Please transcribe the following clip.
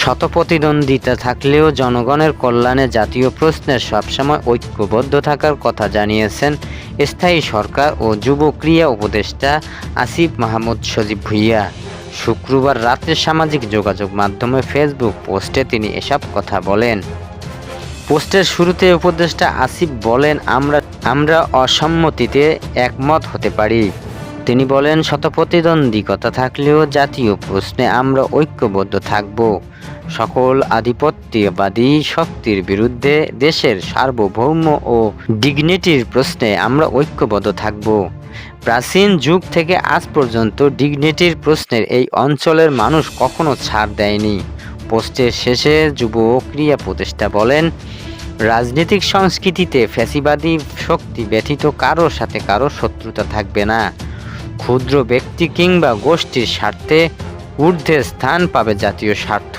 শতপ্রতিদ্বন্দ্বিতা থাকলেও জনগণের কল্যাণে জাতীয় প্রশ্নে সবসময় ঐক্যবদ্ধ থাকার কথা জানিয়েছেন স্থায়ী সরকার ও যুব ক্রিয়া উপদেষ্টা আসিফ মাহমুদ সজীব ভুইয়া। শুক্রবার রাতে সামাজিক যোগাযোগ মাধ্যমে ফেসবুক পোস্টে তিনি এসব কথা বলেন। পোস্টের শুরুতে উপদেষ্টা আসিফ বলেন, আমরা আমরা অসম্মতিতে একমত হতে পারি। তিনি বলেন, শতপ্রতিদ্বন্দ্বিকতা থাকলেও জাতীয় প্রশ্নে আমরা ঐক্যবদ্ধ থাকব। সকল আধিপত্যবাদী শক্তির বিরুদ্ধে দেশের সার্বভৌম ও ডিগনিটির প্রশ্নে আমরা ঐক্যবদ্ধ থাকব। প্রাচীন যুগ থেকে আজ পর্যন্ত ডিগনিটির প্রশ্নের এই অঞ্চলের মানুষ কখনো ছাড় দেয়নি। পোস্টের শেষে যুব ক্রিয়া প্রতিষ্ঠা বলেন, রাজনৈতিক সংস্কৃতিতে ফ্যাসিবাদী শক্তি ব্যতীত কারোর সাথে কারও শত্রুতা থাকবে না। ক্ষুদ্র ব্যক্তি কিংবা গোষ্ঠীর স্বার্থে ঊর্ধ্বে স্থান পাবে জাতীয় স্বার্থ